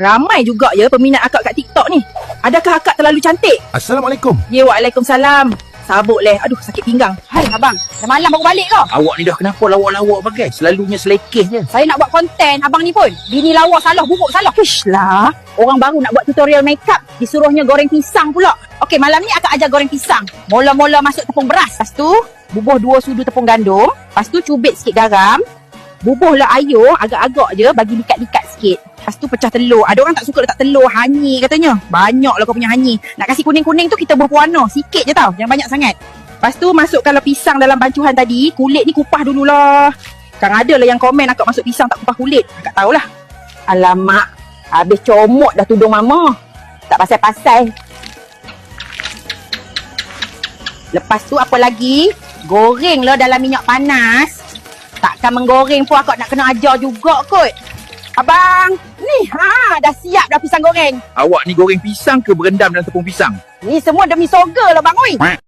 Ramai juga ya peminat akak kat TikTok ni. Adakah akak terlalu cantik? Assalamualaikum. Ya, Waalaikumsalam. Sabuk leh. Aduh, sakit pinggang. Hai abang, dah malam baru balik ke? Awak ni dah kenapa lawak-lawak bagai? Selalunya selekeh je. Saya nak buat konten abang ni pun. Bini lawa salah, bubuk salah. Ish lah. Orang baru nak buat tutorial makeup, disuruhnya goreng pisang pula. Okey, malam ni akak ajar goreng pisang. Mula-mula masuk tepung beras. Lepas tu, bubuh dua sudu tepung gandum. Lepas tu, cubit sikit garam. Bubuhlah air, agak-agak je, bagi likat-likat sikit. Lepas tu pecah telur. Ada orang tak suka letak telur, hanyi katanya. Banyaklah kau punya hanyi. Nak kasih kuning-kuning tu kita berwarna. Sikit je tau, jangan banyak sangat. Lepas tu masukkanlah pisang dalam bancuhan tadi. Kulit ni kupah dululah. Kan ada lah yang komen akak masuk pisang tak kupah kulit. Akak tahulah. Alamak, habis comot dah tudung mama. Tak pasal-pasal. Lepas tu apa lagi? Gorenglah dalam minyak panas. Takkan menggoreng pun akak nak kena ajar juga kot. Abang, ni ha dah siap dah pisang goreng. Awak ni goreng pisang ke berendam dalam tepung pisang? Ni semua demi soga lah bang oi.